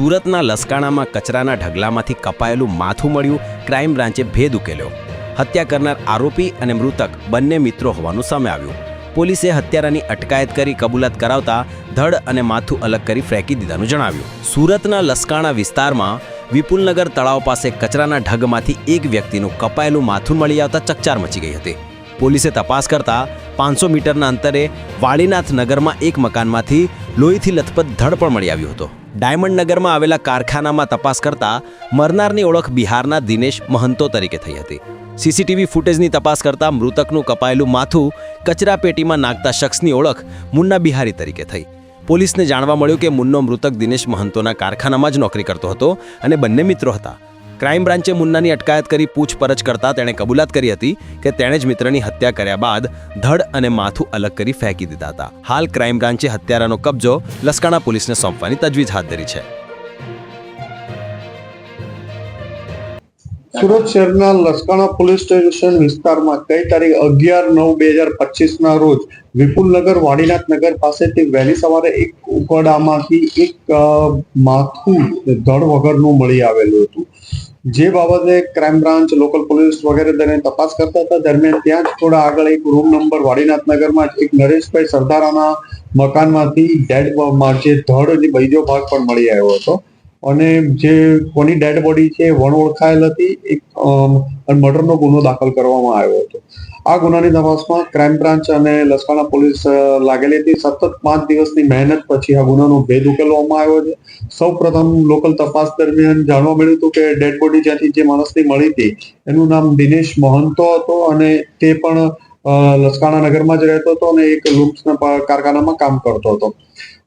સુરતના લસકાણામાં કચરાના ઢગલામાંથી કપાયેલું માથું મળ્યું, ક્રાઇમ બ્રાન્ચે ભેદ ઉકેલ્યો. હત્યા કરનાર આરોપી અને મૃતક બંને મિત્રો હોવાનું સામે આવ્યું. પોલીસે હત્યારાની અટકાયત કરી કબૂલાત કરાવતા ધડ અને માથું અલગ કરી ફેંકી દીધાનું જણાવ્યું. સુરતના લસકાણા વિસ્તારમાં વિપુલનગર તળાવ પાસે કચરાના ઢગમાંથી એક વ્યક્તિનું કપાયેલું માથું મળી આવતા ચકચાર મચી ગઈ હતી. પોલીસે તપાસ કરતા પાંચસો મીટરના અંતરે વાળીનાથ નગરમાં એક મકાનમાંથી લોહીથી લથપથ ધડ પણ મળી આવ્યો હતો. ડાયમંડ નગરમાં આવેલા કારખાનામાં તપાસ કરતા મરનારની ઓળખ બિહારના દિનેશ મહંતો તરીકે થઈ હતી. સીસીટીવી ફૂટેજની તપાસ કરતા મૃતકનું કપાયેલું માથું કચરાપેટીમાં નાખતા શખ્સની ઓળખ મુન્ના બિહારી તરીકે થઈ. પોલીસને જાણવા મળ્યું કે મુન્નો મૃતક દિનેશ મહંતોના કારખાનામાં જ નોકરી કરતો હતો અને બંને મિત્રો હતા. ક્રાઇમ બ્રાન્ચે મુન્નાની અટકાયત કરી પૂછપરછ કરતા તેણે કબૂલાત કરી હતી કે તેણે જ મિત્રની હત્યા કર્યા બાદ ધડ અને માથું અલગ કરી ફેંકી દીધા હતા. હાલ ક્રાઇમ બ્રાન્ચે હત્યારાનો કબજો લસકાણા પોલીસને સોંપવાની તજવીજ હાથ ધરી છે. સુરત શહેરના લસકાણા પોલીસ સ્ટેશન વિસ્તારમાં ગઈ તારીખ અગિયાર નવ બે હજાર પચીસ ના રોજ વિપુલનગર વાડીનાથ નગર પાસેથી વહેલી સવારે એક ઉકડામાંથી એક માથું ધડ વગરનું મળી આવેલું હતું. જે બાબતે ક્રાઇમ બ્રાન્ચ લોકલ પોલીસ વગેરે તેને તપાસ કરતા હતા, દરમિયાન ત્યાં જ થોડા આગળ એક રૂમ નંબર વાડીનાથ નગરમાં એક નરેશભાઈ સરદારાના મકાનમાંથી ડેડ જે ધડ જે બીજો ભાગ પણ મળી આવ્યો હતો. અને જે કોની ડેડ બોડી છે, વણ ઓળખાયેલ હતી, એક મર્ડરનો ગુનો દાખલ કરવામાં આવ્યો હતો. આ ગુનાની તપાસમાં ક્રાઇમ બ્રાન્ચ અને લસકાણા પોલીસ લાગેલી હતી. સતત પાંચ દિવસની મહેનત પછી આ ગુનાનો ભેદ ઉકેલવામાં આવ્યો છે. સૌ પ્રથમ લોકલ તપાસ દરમિયાન જાણવા મળ્યું હતું કે ડેડ બોડી જ્યાંથી જે માણસની મળી હતી, એનું નામ દિનેશ મહંતો હતો અને તે પણ લસકાણા નગરમાં જ રહેતો હતો અને એક લુમ્સના કારખાનામાં કામ કરતો હતો.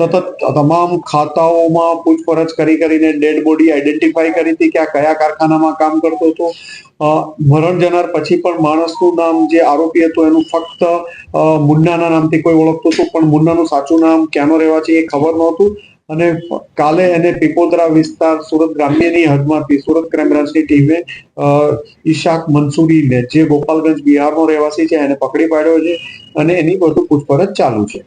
સતત તમામ ખાતાઓમાં પૂછપરછ કરી કરીને ડેડ બોડી આઈડેન્ટિફાઈ કરી હતી કે આ કયા કારખાનામાં કામ કરતો હતો. મરણ જનાર પછી પણ માણસનું નામ જે આરોપી હતું એનું ફક્ત મુન્નાના નામથી કોઈ ઓળખતું હતું, પણ મુન્નાનું સાચું નામ ક્યાંનો છે એ ખબર નહોતું. અને કાલે એને પીપોદરા વિસ્તાર સુરત ગ્રામ્યની હદમાંથી, સુરત ક્રાઇમ બ્રાન્ચની ટીમે ઈશાક મંસૂરીને જે ગોપાલગંજ બિહારનો રહેવાસી છે એને પકડી પાડ્યો છે અને એની બધું પૂછપરછ ચાલુ છે.